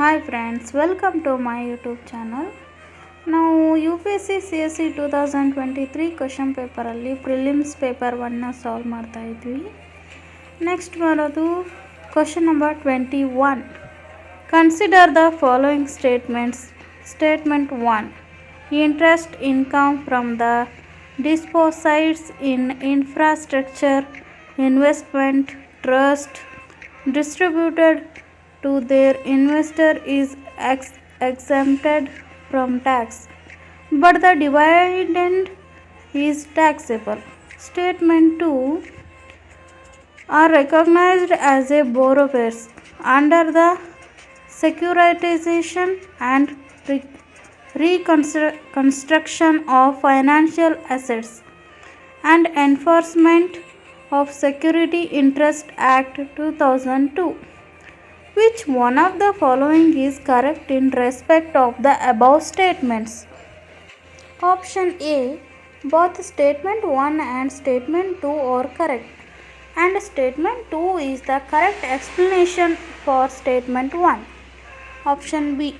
Hi friends welcome to my YouTube channel ನಾವು U P S C C S C two thousand twenty three question ಪೇಪರಲ್ಲಿ prelims paper ಒನ್ನ solve ಮಾಡ್ತಾ ಇದ್ವಿ. Next ಬರೋದು question number twenty one consider the following statements statement one interest income from the deposits in infrastructure investment trust distributed to their investor is ex- exempted from tax but the dividend is taxable statement 2 are recognized as a borrowers under the securitization and re- reconstruction of financial assets and enforcement of Security Interest Act 2002. Which one of the following is correct in respect of the above statements? Option A Both statement 1 and statement 2 are correct, and statement 2 is the correct explanation for statement 1. Option B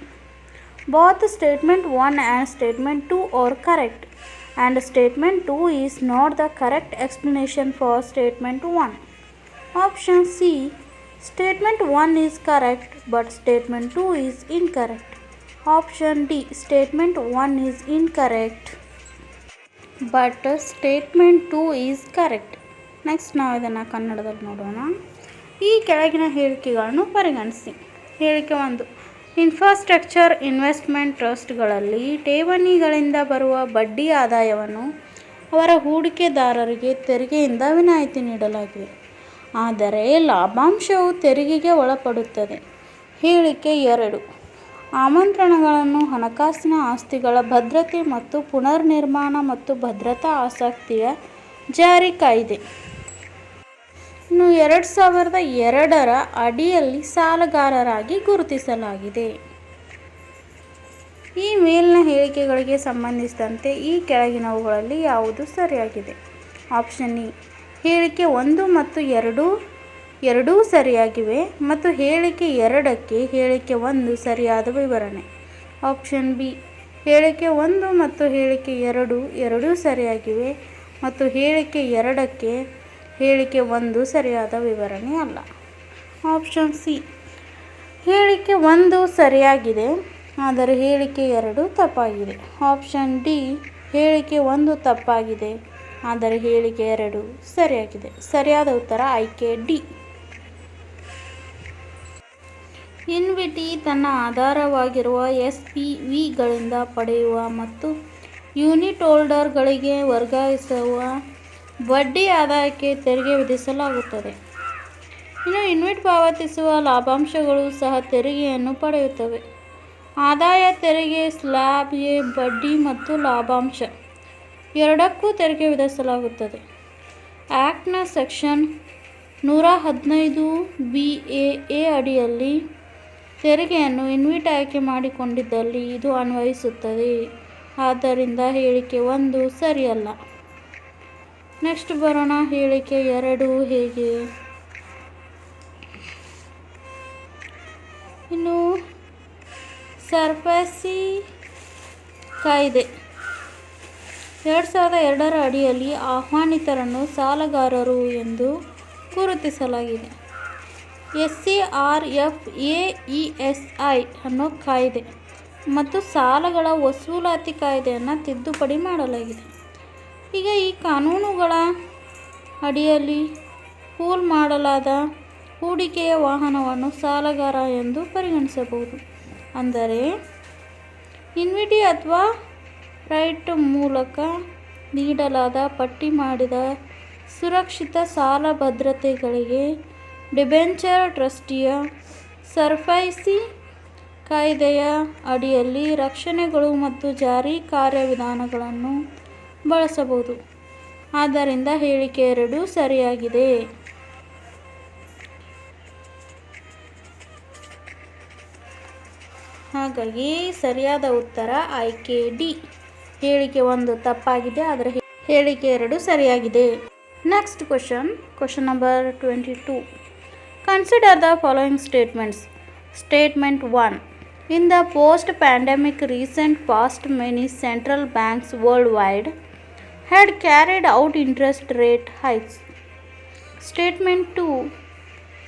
Both statement 1 and statement 2 are correct, and statement 2 is not the correct explanation for statement 1. Option C Statement 1 is correct, but statement 2 is incorrect. Option D Statement 1 is incorrect, but statement 2 is correct. Next ನಾವು ಇದನ್ನು ಕನ್ನಡದಲ್ಲಿ ನೋಡೋಣ ಈ ಕೆಳಗಿನ ಹೇಳಿಕೆಗಳನ್ನು ಪರಿಗಣಿಸಿ ಹೇಳಿಕೆ ಒಂದು ಇನ್ಫ್ರಾಸ್ಟ್ರಕ್ಚರ್ ಇನ್ವೆಸ್ಟ್ಮೆಂಟ್ ಟ್ರಸ್ಟ್ಗಳಲ್ಲಿ ಠೇವಣಿಗಳಿಂದ ಬರುವ ಬಡ್ಡಿ ಆದಾಯವನ್ನು ಅವರ ಹೂಡಿಕೆದಾರರಿಗೆ ತೆರಿಗೆಯಿಂದ ವಿನಾಯಿತಿ ನೀಡಲಾಗಿದೆ ಆದರೆ ಲಾಭಾಂಶವು ತೆರಿಗೆಗೆ ಒಳಪಡುತ್ತದೆ. ಹೇಳಿಕೆ ಎರಡು. ಆಮಂತ್ರಣಗಳನ್ನು ಹಣಕಾಸಿನ ಆಸ್ತಿಗಳ ಭದ್ರತೆ ಮತ್ತು ಪುನರ್ನಿರ್ಮಾಣ ಮತ್ತು ಭದ್ರತಾ ಆಸಕ್ತಿಯ ಜಾರಿ ಕಾಯ್ದೆ. ಇನ್ನು ಎರಡು ಸಾವಿರದ ಎರಡರ ಅಡಿಯಲ್ಲಿ ಸಾಲಗಾರರಾಗಿ ಗುರುತಿಸಲಾಗಿದೆ. ಈ ಮೇಲಿನ ಹೇಳಿಕೆಗಳಿಗೆ ಸಂಬಂಧಿಸಿದಂತೆ ಈ ಕೆಳಗಿನವುಗಳಲ್ಲಿ ಯಾವುದು ಸರಿಯಾಗಿದೆ? ಆಪ್ಷನ್ ಇ. ಹೇಳಿಕೆ ಒಂದು ಮತ್ತು ಎರಡು, ಎರಡೂ ಸರಿಯಾಗಿವೆ ಮತ್ತು ಹೇಳಿಕೆ ಎರಡಕ್ಕೆ ಹೇಳಿಕೆ ಒಂದು ಸರಿಯಾದ ವಿವರಣೆ. ಆಪ್ಷನ್ ಬಿ, ಹೇಳಿಕೆ ಒಂದು ಮತ್ತು ಹೇಳಿಕೆ ಎರಡು, ಎರಡೂ ಸರಿಯಾಗಿವೆ ಮತ್ತು ಹೇಳಿಕೆ ಎರಡಕ್ಕೆ ಹೇಳಿಕೆ ಒಂದು ಸರಿಯಾದ ವಿವರಣೆ ಅಲ್ಲ. ಆಪ್ಷನ್ ಸಿ, ಹೇಳಿಕೆ ಒಂದು ಸರಿಯಾಗಿದೆ ಆದರೆ ಹೇಳಿಕೆ ಎರಡು ತಪ್ಪಾಗಿದೆ. ಆಪ್ಷನ್ ಡಿ, ಹೇಳಿಕೆ ಒಂದು ತಪ್ಪಾಗಿದೆ ಆದರೆ ಹೇಳಿಕೆ ಎರಡು. ಸರಿಯಾಗಿದೆ. ಸರಿಯಾದ ಉತ್ತರ ಆಯ್ಕೆ ಡಿ. ಇನ್ವಿಟಿ ತನ್ನ ಆಧಾರವಾಗಿರುವ ಎಸ್ ಪಿ ವಿಗಳಿಂದ ಪಡೆಯುವ ಮತ್ತು ಯೂನಿಟ್ ಹೋಲ್ಡರ್ಗಳಿಗೆ ವರ್ಗಾಯಿಸುವ ಬಡ್ಡಿ ಆದಾಯಕ್ಕೆ ತೆರಿಗೆ ವಿಧಿಸಲಾಗುತ್ತದೆ. ಇನ್ನು ಇನ್ವಿಟ್ ಪಾವತಿಸುವ ಲಾಭಾಂಶಗಳು ಸಹ ತೆರಿಗೆಯನ್ನು ಪಡೆಯುತ್ತವೆ. ಆದಾಯ ತೆರಿಗೆ ಸ್ಲ್ಯಾಬ್ಗೆ ಬಡ್ಡಿ ಮತ್ತು ಲಾಭಾಂಶ. ಎರಡಕ್ಕೂ ತೆರಿಗೆ ವಿಧಿಸಲಾಗುತ್ತದೆ. ಆ್ಯಕ್ಟ್ನ ಸೆಕ್ಷನ್ ನೂರ ಹದಿನೈದು ಬಿ ಎ ಎ ಅಡಿಯಲ್ಲಿ ತೆರಿಗೆಯನ್ನು ಇನ್ವಿಟ್ ಆಯ್ಕೆ ಮಾಡಿಕೊಂಡಿದ್ದಲ್ಲಿ ಇದು ಅನ್ವಯಿಸುತ್ತದೆ. ಆದ್ದರಿಂದ ಹೇಳಿಕೆ ಒಂದು ಸರಿಯಲ್ಲ. ನೆಕ್ಸ್ಟ್ ಬರೋಣ. ಹೇಳಿಕೆ ಎರಡು ಹೇಗೆ? ಇನ್ನು ಸರ್ಫಸಿ ಕಾಯ್ದೆ. ಎರಡು ಸಾವಿರದ ಎರಡರ ಅಡಿಯಲ್ಲಿ ಆಹ್ವಾನಿತರನ್ನು ಸಾಲಗಾರರು ಎಂದು ಗುರುತಿಸಲಾಗಿದೆ. S C R F A E S I ಅನ್ನೋ ಕಾಯ್ದೆ ಮತ್ತು ಸಾಲಗಳ ವಸೂಲಾತಿ ಕಾಯ್ದೆಯನ್ನು ತಿದ್ದುಪಡಿ ಮಾಡಲಾಗಿದೆ. ಈಗ ಈ ಕಾನೂನುಗಳ ಅಡಿಯಲ್ಲಿ ಪೂಲ್ ಮಾಡಲಾದ ಹೂಡಿಕೆಯ ವಾಹನವನ್ನು ಸಾಲಗಾರ ಎಂದು ಪರಿಗಣಿಸಬಹುದು. ಅಂದರೆ ಇನ್ವಿಟಿ ಅಥವಾ ರೈಟ್ ಮೂಲಕ ನೀಡಲಾದ ಪಟ್ಟಿ ಮಾಡಿದ ಸುರಕ್ಷಿತ ಸಾಲ ಭದ್ರತೆಗಳಿಗೆ ಡಿಬೆಂಚರ್ ಟ್ರಸ್ಟಿಯ ಸರ್ಫೈಸಿ ಕಾಯ್ದೆಯ ಅಡಿಯಲ್ಲಿ ರಕ್ಷಣೆಗಳು ಮತ್ತು ಜಾರಿ ಕಾರ್ಯವಿಧಾನಗಳನ್ನು ಬಳಸಬಹುದು. ಆದ್ದರಿಂದ ಹೇಳಿಕೆ ಎರಡು ಸರಿಯಾಗಿದೆ. ಹಾಗಾಗಿ ಸರಿಯಾದ ಉತ್ತರ ಆಯ್ಕೆ ಡಿ. ಹೇಳಿಕೆ ಒಂದು ತಪ್ಪಾಗಿದೆ ಅದರ ಹೇಳಿಕೆ ಎರಡು ಸರಿಯಾಗಿದೆ. Next question question number twenty two consider the following statements statement one in the post pandemic recent past many central banks world wide had carried out interest rate hikes statement two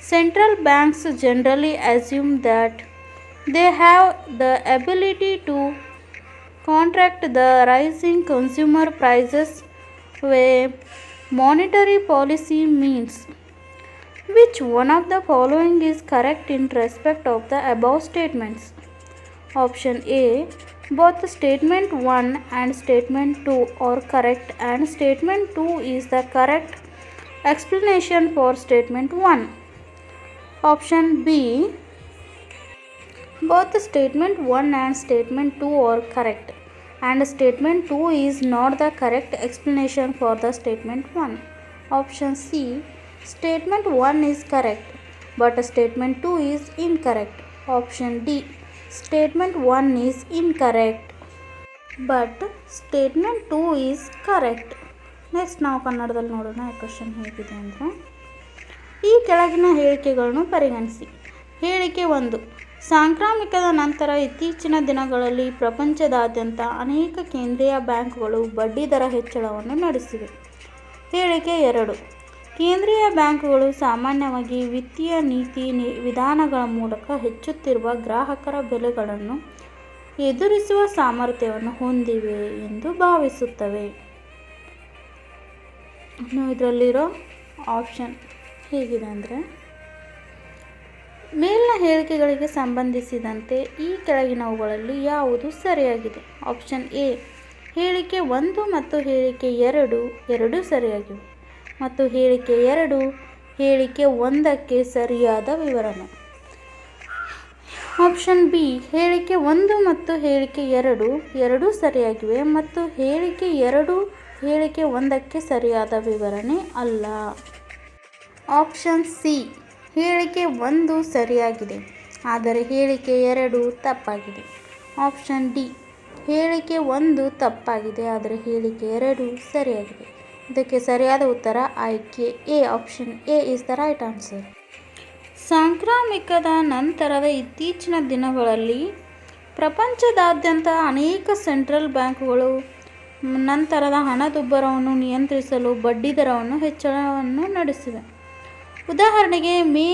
central banks generally assume that they have the ability to contract the rising consumer prices with monetary policy means. Which one of the following is correct in respect of the above statements? Option A Both statement 1 and statement 2 are correct, and statement 2 is the correct explanation for statement 1. Option B Both statement 1 and statement 2 are correct, and statement 2 is not the correct explanation for the statement 1. Option C Statement 1 is correct, but statement 2 is incorrect. Option D Statement 1 is incorrect, but statement 2 is correct. Next ನಾವು ಕನ್ನಡದಲ್ಲಿ ನೋಡೋಣ question ಹೇಗಿದೆ ಅಂದರೆ ಈ ಕೆಳಗಿನ ಹೇಳಿಕೆಗಳನ್ನು ಪರಿಗಣಿಸಿ ಹೇಳಿಕೆ ಒಂದು ಸಾಂಕ್ರಾಮಿಕದ ನಂತರ ಇತ್ತೀಚಿನ ದಿನಗಳಲ್ಲಿ ಪ್ರಪಂಚದಾದ್ಯಂತ ಅನೇಕ ಕೇಂದ್ರೀಯ ಬ್ಯಾಂಕ್ಗಳು ಬಡ್ಡಿದರ ಹೆಚ್ಚಳವನ್ನು ನಡೆಸಿವೆ. ಹೇಳಿಕೆ ಎರಡು, ಕೇಂದ್ರೀಯ ಬ್ಯಾಂಕುಗಳು ಸಾಮಾನ್ಯವಾಗಿ ವಿತ್ತೀಯ ನೀತಿ ವಿಧಾನಗಳ ಮೂಲಕ ಹೆಚ್ಚುತ್ತಿರುವ ಗ್ರಾಹಕರ ಬೆಲೆಗಳನ್ನು ಎದುರಿಸುವ ಸಾಮರ್ಥ್ಯವನ್ನು ಹೊಂದಿವೆ ಎಂದು ಭಾವಿಸುತ್ತವೆ. ಇದರಲ್ಲಿರೋ ಆಪ್ಷನ್ ಹೇಗಿದೆ ಅಂದರೆ ಮೇಲಿನ ಹೇಳಿಕೆಗಳಿಗೆ ಸಂಬಂಧಿಸಿದಂತೆ ಈ ಕೆಳಗಿನವುಗಳಲ್ಲಿ ಯಾವುದು ಸರಿಯಾಗಿದೆ? ಆಪ್ಷನ್ ಎ, ಹೇಳಿಕೆ ಒಂದು ಮತ್ತು ಹೇಳಿಕೆ ಎರಡು, ಎರಡೂ ಸರಿಯಾಗಿವೆ. ಮತ್ತು ಹೇಳಿಕೆ ಎರಡು, ಹೇಳಿಕೆ ಒಂದಕ್ಕೆ ಸರಿಯಾದ ವಿವರಣೆ. ಆಪ್ಷನ್ ಬಿ, ಹೇಳಿಕೆ ಒಂದು ಮತ್ತು ಹೇಳಿಕೆ ಎರಡು, ಎರಡೂ ಸರಿಯಾಗಿವೆ ಮತ್ತು ಹೇಳಿಕೆ ಎರಡು, ಹೇಳಿಕೆ ಒಂದಕ್ಕೆ ಸರಿಯಾದ ವಿವರಣೆ ಅಲ್ಲ. ಆಪ್ಷನ್ ಸಿ ಹೇಳಿಕೆ ಒಂದು ಸರಿಯಾಗಿದೆ, ಆದರೆ ಹೇಳಿಕೆ ಎರಡು ತಪ್ಪಾಗಿದೆ. ಆಪ್ಷನ್ ಡಿ, ಹೇಳಿಕೆ ಒಂದು ತಪ್ಪಾಗಿದೆ, ಆದರೆ ಹೇಳಿಕೆ ಎರಡು ಸರಿಯಾಗಿದೆ. ಇದಕ್ಕೆ ಸರಿಯಾದ ಉತ್ತರ ಆಯ್ಕೆ A, option A is the right answer ಸಾಂಕ್ರಾಮಿಕದ ನಂತರದ ಇತ್ತೀಚಿನ ದಿನಗಳಲ್ಲಿ ಪ್ರಪಂಚದಾದ್ಯಂತ ಅನೇಕ ಸೆಂಟ್ರಲ್ ಬ್ಯಾಂಕುಗಳು ನಂತರದ ಹಣದುಬ್ಬರವನ್ನು ನಿಯಂತ್ರಿಸಲು ಬಡ್ಡಿದರವನ್ನು ಹೆಚ್ಚಳವನ್ನು ನಡೆಸಿವೆ. ಉದಾಹರಣೆಗೆ ಮೇ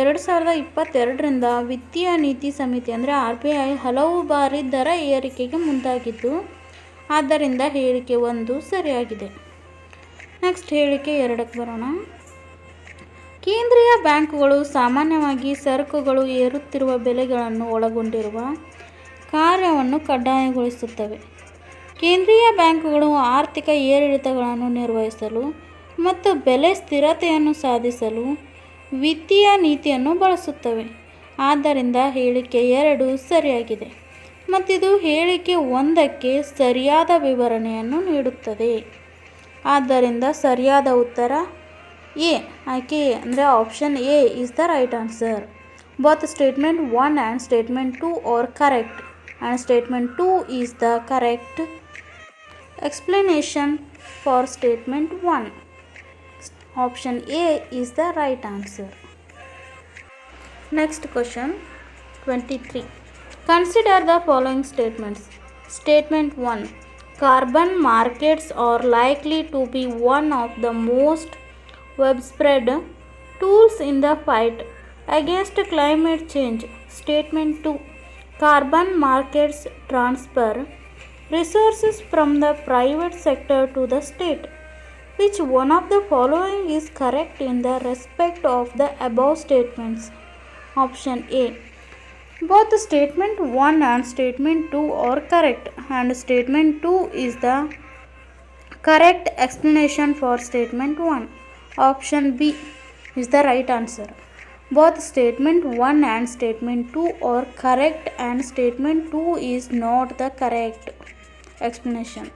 ಎರಡು ಸಾವಿರದ ಇಪ್ಪತ್ತೆರಡರಿಂದ ವಿತ್ತೀಯ ನೀತಿ ಸಮಿತಿ ಅಂದರೆ ಆರ್ ಬಿ ಐ ಹಲವು ಬಾರಿ ದರ ಏರಿಕೆಗೆ ಮುಂದಾಗಿದ್ದು, ಆದ್ದರಿಂದ ಹೇಳಿಕೆ ಒಂದು ಸರಿಯಾಗಿದೆ. ನೆಕ್ಸ್ಟ್ ಹೇಳಿಕೆ ಎರಡಕ್ಕೆ ಬರೋಣ. ಕೇಂದ್ರೀಯ ಬ್ಯಾಂಕುಗಳು ಸಾಮಾನ್ಯವಾಗಿ ಸರಕುಗಳು ಏರುತ್ತಿರುವ ಬೆಲೆಗಳನ್ನು ಒಳಗೊಂಡಿರುವ ಕಾರ್ಯವನ್ನು ಕಡ್ಡಾಯಗೊಳಿಸುತ್ತವೆ. ಕೇಂದ್ರೀಯ ಬ್ಯಾಂಕುಗಳು ಆರ್ಥಿಕ ಏರಿಳಿತಗಳನ್ನು ನಿರ್ವಹಿಸಲು ಮತ್ತು ಬೆಲೆ ಸ್ಥಿರತೆಯನ್ನು ಸಾಧಿಸಲು ವಿತ್ತೀಯ ನೀತಿಯನ್ನು ಬಳಸುತ್ತವೆ. ಆದ್ದರಿಂದ ಹೇಳಿಕೆ ಎರಡು ಸರಿಯಾಗಿದೆ. ಮತ್ತಿದು ಹೇಳಿಕೆ ಒಂದಕ್ಕೆ ಸರಿಯಾದ ವಿವರಣೆಯನ್ನು ನೀಡುತ್ತದೆ. ಆದ್ದರಿಂದ ಸರಿಯಾದ ಉತ್ತರ ಎ, ಆಯ್ಕೆ ಎ, ಅಂದರೆ option A is the right answer both statement one and statement two are correct and statement two is the correct explanation for statement 1 option a is the right answer. Next question 23 consider the following statements. Statement 1 carbon markets are likely to be one of the most widespread tools in the fight against climate change. Statement 2 carbon markets transfer resources from the private sector to the state. Which one of the following is correct in the respect of the above statements? Option A. Both statement 1 and statement 2 are correct, and statement 2 is the correct explanation for statement 1. Option B is the right answer. Both statement 1 and statement 2 are correct, and statement 2 is not the correct explanation.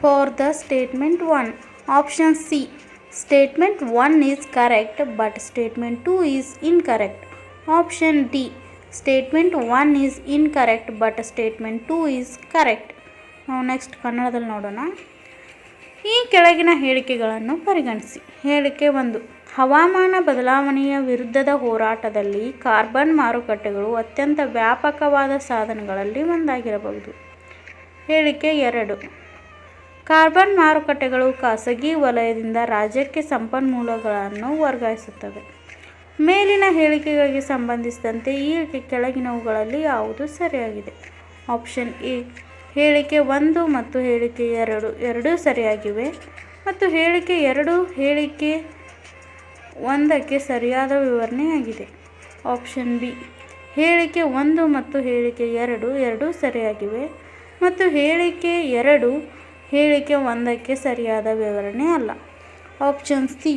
For the statement 1, option C. Statement 1 is correct, but statement 2 is incorrect. Option D. Statement 1 is incorrect, but statement 2 is correct. ನಾವು next ಕನ್ನಡದಲ್ಲಿ ನೋಡೋಣ ಈ ಕೆಳಗಿನ ಹೇಳಿಕೆಗಳನ್ನು ಪರಿಗಣಿಸಿ ಹೇಳಿಕೆ ಒಂದು ಹವಾಮಾನ ಬದಲಾವಣೆಯ ವಿರುದ್ಧದ ಹೋರಾಟದಲ್ಲಿ ಕಾರ್ಬನ್ ಮಾರುಕಟ್ಟೆಗಳು ಅತ್ಯಂತ ವ್ಯಾಪಕವಾದ ಸಾಧನಗಳಲ್ಲಿ ಒಂದಾಗಿರಬಹುದು. ಹೇಳಿಕೆ ಎರಡು ಕಾರ್ಬನ್ ಮಾರುಕಟ್ಟೆಗಳು ಖಾಸಗಿ ವಲಯದಿಂದ ರಾಜ್ಯಕ್ಕೆ ಸಂಪನ್ಮೂಲಗಳನ್ನು ವರ್ಗಾಯಿಸುತ್ತವೆ. ಮೇಲಿನ ಹೇಳಿಕೆಗಳಿಗೆ ಸಂಬಂಧಿಸಿದಂತೆ ಈ ಕೆಳಗಿನವುಗಳಲ್ಲಿ ಯಾವುದು ಸರಿಯಾಗಿದೆ? ಆಪ್ಷನ್ ಎ, ಹೇಳಿಕೆ ಒಂದು ಮತ್ತು ಹೇಳಿಕೆ ಎರಡು, ಎರಡೂ ಸರಿಯಾಗಿವೆ ಮತ್ತು ಹೇಳಿಕೆ ಎರಡು, ಹೇಳಿಕೆ ಒಂದಕ್ಕೆ ಸರಿಯಾದ ವಿವರಣೆಯಾಗಿದೆ. ಆಪ್ಷನ್ ಬಿ, ಹೇಳಿಕೆ ಒಂದು ಮತ್ತು ಹೇಳಿಕೆ ಎರಡು, ಎರಡೂ ಸರಿಯಾಗಿವೆ ಮತ್ತು ಹೇಳಿಕೆ ಎರಡು ಹೇಳಿಕೆ ಒಂದಕ್ಕೆ ಸರಿಯಾದ ವಿವರಣೆ ಅಲ್ಲ. ಆಪ್ಷನ್ ಸಿ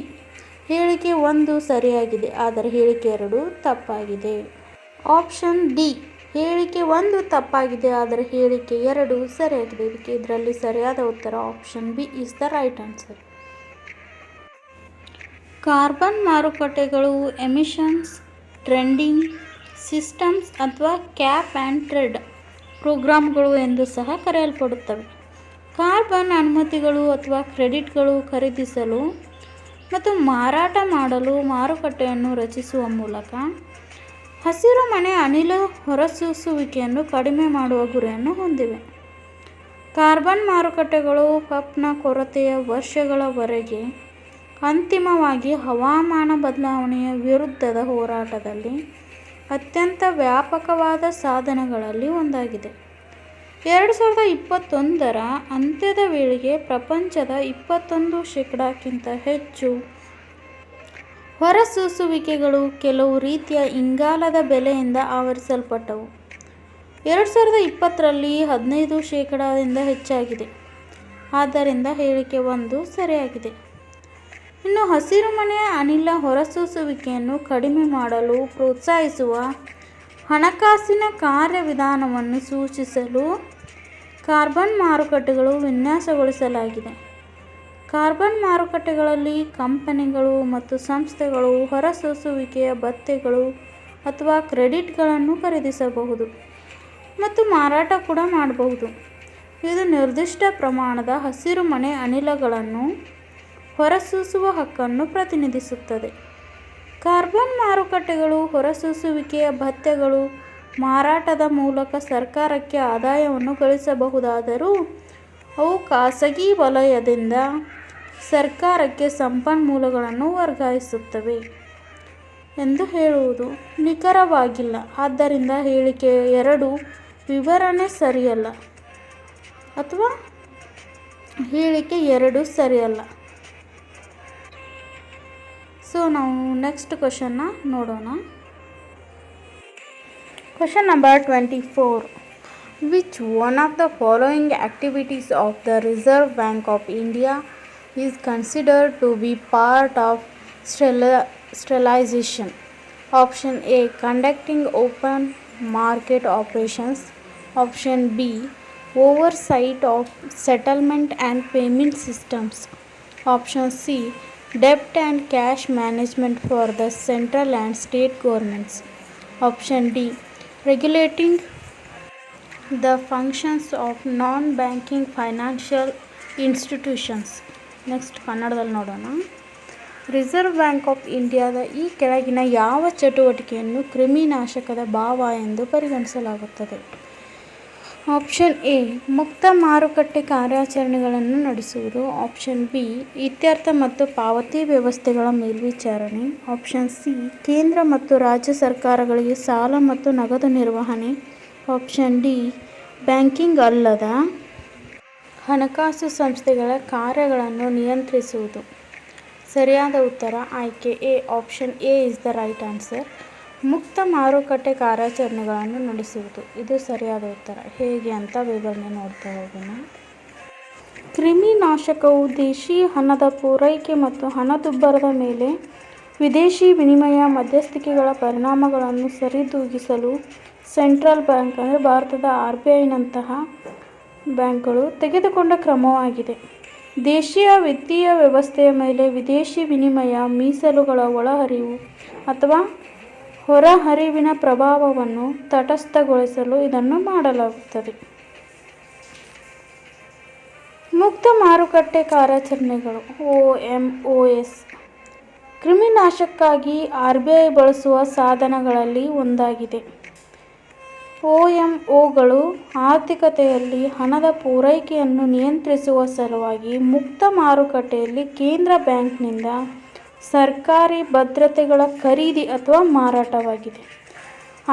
ಹೇಳಿಕೆ ಒಂದು ಸರಿಯಾಗಿದೆ, ಆದರೆ ಹೇಳಿಕೆ ಎರಡು ತಪ್ಪಾಗಿದೆ. ಆಪ್ಷನ್ ಡಿ ಹೇಳಿಕೆ ಒಂದು ತಪ್ಪಾಗಿದೆ, ಆದರೆ ಹೇಳಿಕೆ ಎರಡು ಸರಿಯಾಗಿದೆ. ಇದಕ್ಕೆ ಇದರಲ್ಲಿ ಸರಿಯಾದ ಉತ್ತರ option B is the right answer. Carbon ಮಾರುಕಟ್ಟೆಗಳು ಎಮಿಷನ್ಸ್ ಟ್ರೆಂಡಿಂಗ್ ಸಿಸ್ಟಮ್ಸ್ ಅಥವಾ ಕ್ಯಾಪ್ ಆ್ಯಂಡ್ ಟ್ರೆಡ್ ಪ್ರೋಗ್ರಾಮ್ಗಳು ಎಂದು ಸಹ ಕರೆಯಲ್ಪಡುತ್ತವೆ. ಕಾರ್ಬನ್ ಅನುಮತಿಗಳು ಅಥವಾ ಕ್ರೆಡಿಟ್ಗಳು ಖರೀದಿಸಲು ಮತ್ತು ಮಾರಾಟ ಮಾಡಲು ಮಾರುಕಟ್ಟೆಯನ್ನು ರಚಿಸುವ ಮೂಲಕ ಹಸಿರು ಮನೆ ಅನಿಲ ಹೊರಸೂಸುವಿಕೆಯನ್ನು ಕಡಿಮೆ ಮಾಡುವ ಗುರಿಯನ್ನು ಹೊಂದಿವೆ. ಕಾರ್ಬನ್ ಮಾರುಕಟ್ಟೆಗಳು ಪಪ್ನ ಕೊರತೆಯ ವರ್ಷಗಳವರೆಗೆ ಅಂತಿಮವಾಗಿ ಹವಾಮಾನ ಬದಲಾವಣೆಯ ವಿರುದ್ಧದ ಹೋರಾಟದಲ್ಲಿ ಅತ್ಯಂತ ವ್ಯಾಪಕವಾದ ಸಾಧನಗಳಲ್ಲಿ ಒಂದಾಗಿದೆ. ಎರಡು ಸಾವಿರದ ಇಪ್ಪತ್ತೊಂದರ ಅಂತ್ಯದ ವೇಳೆಗೆ ಪ್ರಪಂಚದ ಇಪ್ಪತ್ತೊಂದು ಶೇಕಡಕ್ಕಿಂತ ಹೆಚ್ಚು ಹೊರಸೂಸುವಿಕೆಗಳು ಕೆಲವು ರೀತಿಯ ಇಂಗಾಲದ ಬೆಲೆಯಿಂದ ಆವರಿಸಲ್ಪಟ್ಟವು. ಎರಡು ಸಾವಿರದ ಇಪ್ಪತ್ತರಲ್ಲಿ ಹದಿನೈದು ಶೇಕಡದಿಂದ ಹೆಚ್ಚಾಗಿದೆ. ಆದ್ದರಿಂದ ಹೇಳಿಕೆ ಒಂದು ಸರಿಯಾಗಿದೆ. ಇನ್ನು ಹಸಿರುಮನೆಯ ಅನಿಲ ಹೊರಸೂಸುವಿಕೆಯನ್ನು ಕಡಿಮೆ ಮಾಡಲು ಪ್ರೋತ್ಸಾಹಿಸುವ ಹಣಕಾಸಿನ ಕಾರ್ಯವಿಧಾನವನ್ನು ಸೂಚಿಸಲು ಕಾರ್ಬನ್ ಮಾರುಕಟ್ಟೆಗಳು ವಿನ್ಯಾಸಗೊಳಿಸಲಾಗಿದೆ. ಕಾರ್ಬನ್ ಮಾರುಕಟ್ಟೆಗಳಲ್ಲಿ ಕಂಪನಿಗಳು ಮತ್ತು ಸಂಸ್ಥೆಗಳು ಹೊರಸೂಸುವಿಕೆಯ ಭತ್ತೆಗಳು ಅಥವಾ ಕ್ರೆಡಿಟ್ಗಳನ್ನು ಖರೀದಿಸಬಹುದು ಮತ್ತು ಮಾರಾಟ ಕೂಡ ಮಾಡಬಹುದು. ಇದು ನಿರ್ದಿಷ್ಟ ಪ್ರಮಾಣದ ಹಸಿರುಮನೆ ಅನಿಲಗಳನ್ನು ಹೊರಸೂಸುವ ಹಕ್ಕನ್ನು ಪ್ರತಿನಿಧಿಸುತ್ತದೆ. ಕಾರ್ಬನ್ ಮಾರುಕಟ್ಟೆಗಳು ಹೊರಸೂಸುವಿಕೆಯ ಭತ್ಯೆಗಳು ಮಾರಾಟದ ಮೂಲಕ ಸರ್ಕಾರಕ್ಕೆ ಆದಾಯವನ್ನು ಗಳಿಸಬಹುದಾದರೂ ಅವು ಖಾಸಗಿ ವಲಯದಿಂದ ಸರ್ಕಾರಕ್ಕೆ ಸಂಪನ್ಮೂಲಗಳನ್ನು ವರ್ಗಾಯಿಸುತ್ತವೆ ಎಂದು ಹೇಳುವುದು ನಿಖರವಾಗಿಲ್ಲ. ಆದ್ದರಿಂದ ಹೇಳಿಕೆ ಎರಡು, ವಿವರಣೆ ಸರಿಯಲ್ಲ ಅಥವಾ ಹೇಳಿಕೆ ಎರಡು ಸರಿಯಲ್ಲ. ಸೊ ನಾವು ನೆಕ್ಸ್ಟ್ ಕ್ವಶನ್ನ ನೋಡೋಣ. Question number 24. Which one of the following activities of the Reserve Bank of India is considered to be part of sterilization? Option A. Conducting open market operations. Option B. Oversight of settlement and payment systems. Option C. Debt and cash management for the central and state governments. Option D regulating the functions of non banking financial institutions next ಕನ್ನಡದಲ್ಲಿ ನೋಡೋಣ. Reserve bank of ಇಂಡಿಯಾದ ಈ ಕೆಳಗಿನ ಯಾವ ಚಟುವಟಿಕೆಯನ್ನು ಕ್ರಿಮಿನಾಶಕದ ಭಾವ ಎಂದು ಪರಿಗಣಿಸಲಾಗುತ್ತದೆ? ಆಪ್ಷನ್ ಎ, ಮುಕ್ತ ಮಾರುಕಟ್ಟೆ ಕಾರ್ಯಾಚರಣೆಗಳನ್ನು ನಡೆಸುವುದು ಆಪ್ಷನ್ ಬಿ, ಇತ್ಯರ್ಥ ಮತ್ತು ಪಾವತಿ ವ್ಯವಸ್ಥೆಗಳ ಮೇಲ್ವಿಚಾರಣೆ ಆಪ್ಷನ್ ಸಿ, ಕೇಂದ್ರ ಮತ್ತು ರಾಜ್ಯ ಸರ್ಕಾರಗಳಿಗೆ ಸಾಲ ಮತ್ತು ನಗದು ನಿರ್ವಹಣೆ ಆಪ್ಷನ್ ಡಿ, ಬ್ಯಾಂಕಿಂಗ್ ಅಲ್ಲದ ಹಣಕಾಸು ಸಂಸ್ಥೆಗಳ ಕಾರ್ಯಗಳನ್ನು ನಿಯಂತ್ರಿಸುವುದು. ಸರಿಯಾದ ಉತ್ತರ ಆಯ್ಕೆ A, option A is the right answer. ಮುಕ್ತ ಮಾರುಕಟ್ಟೆ ಕಾರ್ಯಾಚರಣೆಗಳನ್ನು ನಡೆಸುವುದು ಇದು ಸರಿಯಾದ ಉತ್ತರ. ಹೇಗೆ ಅಂತ ವಿವರಣೆ ನೋಡ್ತಾ ಹೋಗೋಣ. ಕ್ರಿಮಿನಾಶಕವು ದೇಶಿ ಹಣದ ಪೂರೈಕೆ ಮತ್ತು ಹಣದುಬ್ಬರದ ಮೇಲೆ ವಿದೇಶಿ ವಿನಿಮಯ ಮಧ್ಯಸ್ಥಿಕೆಗಳ ಪರಿಣಾಮಗಳನ್ನು ಸರಿದೂಗಿಸಲು ಸೆಂಟ್ರಲ್ ಬ್ಯಾಂಕ್ ಅಂದರೆ ಭಾರತದ ಆರ್ ಬಿ ಐನಂತಹ ಬ್ಯಾಂಕ್ಗಳು ತೆಗೆದುಕೊಂಡ ಕ್ರಮವಾಗಿದೆ. ದೇಶೀಯ ವಿತ್ತೀಯ ವ್ಯವಸ್ಥೆಯ ಮೇಲೆ ವಿದೇಶಿ ವಿನಿಮಯ ಮೀಸಲುಗಳ ಒಳಹರಿವು ಅಥವಾ ಹೊರಹರಿವಿನ ಪ್ರಭಾವವನ್ನು ತಟಸ್ಥಗೊಳಿಸಲು ಇದನ್ನು ಮಾಡಲಾಗುತ್ತದೆ. ಮುಕ್ತ ಮಾರುಕಟ್ಟೆ ಕಾರ್ಯಾಚರಣೆಗಳು, ಒ ಎಂ ಒ ಎಸ್, ಕ್ರಿಮಿನಾಶಕ್ಕಾಗಿ ಆರ್ ಬಿ ಐ ಬಳಸುವ ಸಾಧನಗಳಲ್ಲಿ ಒಂದಾಗಿದೆ ಒ ಎಂ ಒಗಳು ಆರ್ಥಿಕತೆಯಲ್ಲಿ ಹಣದ ಪೂರೈಕೆಯನ್ನು ನಿಯಂತ್ರಿಸುವ ಸಲುವಾಗಿ ಮುಕ್ತ ಮಾರುಕಟ್ಟೆಯಲ್ಲಿ ಕೇಂದ್ರ ಬ್ಯಾಂಕ್ನಿಂದ ಸರ್ಕಾರಿ ಭದ್ರತೆಗಳ ಖರೀದಿ ಅಥವಾ ಮಾರಾಟವಾಗಿದೆ.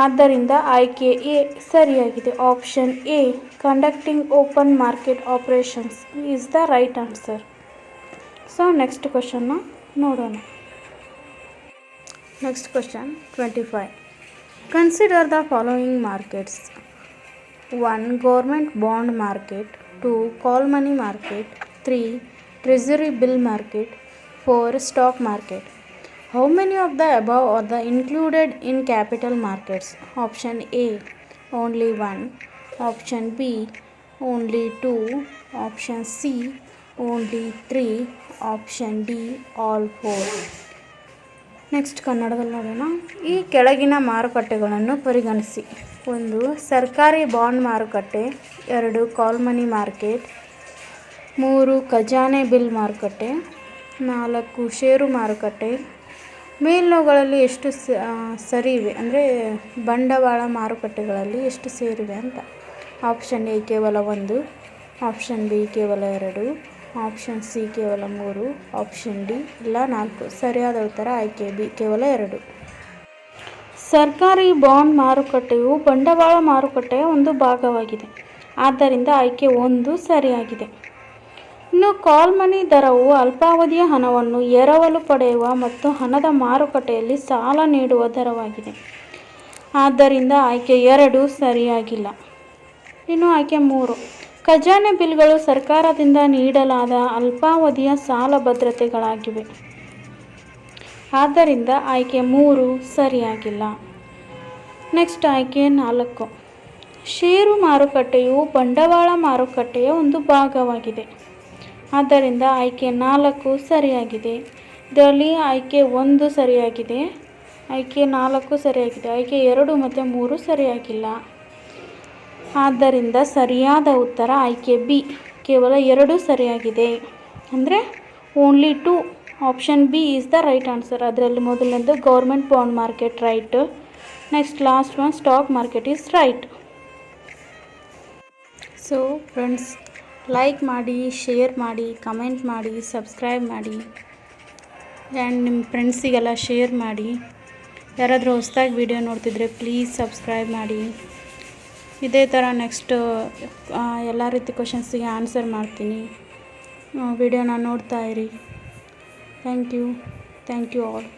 ಆದ್ದರಿಂದ ಆಯ್ಕೆ ಎ ಸರಿಯಾಗಿದೆ. Option A conducting open market operations is the right answer so next ಕ್ವಶನ್ನ ನೋಡೋಣ. Next question twenty five consider the following markets one government bond market two call money market three treasury bill market four stock market how many of the above are the included in capital markets option A only one option B only two option C only three option D all four next ಕನ್ನಡದಲ್ಲಿ ನೋಡೋಣ. ಈ ಕೆಳಗಿನ ಮಾರುಕಟ್ಟೆಗಳನ್ನು ಪರಿಗಣಿಸಿ. ಒಂದು, ಸರ್ಕಾರಿ bond ಮಾರುಕಟ್ಟೆ. ಎರಡು ಕಾಲ್ ಮನಿ ಮಾರ್ಕೆಟ್. ಮೂರು, ಖಜಾನೆ ಬಿಲ್ ಮಾರುಕಟ್ಟೆ. ನಾಲ್ಕು ಷೇರು ಮಾರುಕಟ್ಟೆ. ಮೇಲ್ನೋಗಳಲ್ಲಿ ಎಷ್ಟು ಸರಿ ಇವೆ? ಅಂದರೆ ಬಂಡವಾಳ ಮಾರುಕಟ್ಟೆಗಳಲ್ಲಿ ಎಷ್ಟು ಸೇರಿವೆ ಅಂತ. ಆಪ್ಷನ್ ಎ ಕೇವಲ ಒಂದು, ಆಪ್ಷನ್ ಬಿ ಕೇವಲ ಎರಡು, ಆಪ್ಷನ್ ಸಿ ಕೇವಲ ಮೂರು, ಆಪ್ಷನ್ ಡಿ ಇಲ್ಲ ನಾಲ್ಕು. ಸರಿಯಾದ ಉತ್ತರ ಆಯ್ಕೆ ಬಿ ಕೇವಲ ಎರಡು. ಸರ್ಕಾರಿ ಬಾಂಡ್ ಮಾರುಕಟ್ಟೆಯು ಬಂಡವಾಳ ಮಾರುಕಟ್ಟೆಯ ಒಂದು ಭಾಗವಾಗಿದೆ. ಆದ್ದರಿಂದ ಆಯ್ಕೆ ಒಂದು ಸರಿಯಾಗಿದೆ. ಇನ್ನು ಕಾಲ್ ಮನಿ ದರವು ಅಲ್ಪಾವಧಿಯ ಹಣವನ್ನು ಎರವಲು ಪಡೆಯುವ ಮತ್ತು ಹಣದ ಮಾರುಕಟ್ಟೆಯಲ್ಲಿ ಸಾಲ ನೀಡುವ ದರವಾಗಿದೆ. ಆದ್ದರಿಂದ ಆಯ್ಕೆ ಎರಡು ಸರಿಯಾಗಿಲ್ಲ. ಇನ್ನು ಆಯ್ಕೆ ಮೂರು. ಖಜಾನೆ ಬಿಲ್ಗಳು ಸರ್ಕಾರದಿಂದ ನೀಡಲಾದ ಅಲ್ಪಾವಧಿಯ ಸಾಲ ಭದ್ರತೆಗಳಾಗಿವೆ. ಆದ್ದರಿಂದ ಆಯ್ಕೆ ಮೂರು ಸರಿಯಾಗಿಲ್ಲ. ನೆಕ್ಸ್ಟ್ ಆಯ್ಕೆ ನಾಲ್ಕು. ಷೇರು ಮಾರುಕಟ್ಟೆಯು ಬಂಡವಾಳ ಮಾರುಕಟ್ಟೆಯ ಒಂದು ಭಾಗವಾಗಿದೆ. ಆದ್ದರಿಂದ ಆಯ್ಕೆ ನಾಲ್ಕು ಸರಿಯಾಗಿದೆ. ಇದರಲ್ಲಿ ಆಯ್ಕೆ ಒಂದು ಸರಿಯಾಗಿದೆ. ಆಯ್ಕೆ ನಾಲ್ಕು ಸರಿಯಾಗಿದೆ. ಆಯ್ಕೆ ಎರಡು ಮತ್ತು ಮೂರು ಸರಿಯಾಗಿಲ್ಲ. ಆದ್ದರಿಂದ ಸರಿಯಾದ ಉತ್ತರ ಆಯ್ಕೆ ಬಿ. ಕೇವಲ ಎರಡು ಸರಿಯಾಗಿದೆ. ಅಂದರೆ only two option B is the right answer ಅದರಲ್ಲಿ ಮೊದಲನೇದು government bond market right next last one stock market is right so friends like ಮಾಡಿ ಶೇರ್ ಮಾಡಿ ಕಮೆಂಟ್ ಮಾಡಿ ಸಬ್ಸ್ಕ್ರೈಬ್ ಮಾಡಿ. ಆ್ಯಂಡ್ ನಿಮ್ಮ ಫ್ರೆಂಡ್ಸಿಗೆಲ್ಲ ಶೇರ್ ಮಾಡಿ. ಯಾರಾದರೂ ಹೊಸ್ದಾಗಿ ವಿಡಿಯೋ ನೋಡ್ತಿದ್ರೆ ಪ್ಲೀಸ್ ಸಬ್ಸ್ಕ್ರೈಬ್ ಮಾಡಿ. ಇದೇ ಥರ ನೆಕ್ಸ್ಟ್ ಎಲ್ಲ ರೀತಿ ಕ್ವಶನ್ಸಿಗೆ ಆನ್ಸರ್ ಮಾಡ್ತೀನಿ. ವಿಡಿಯೋನ ನೋಡ್ತಾ ಇರಿ. Thank you thank you all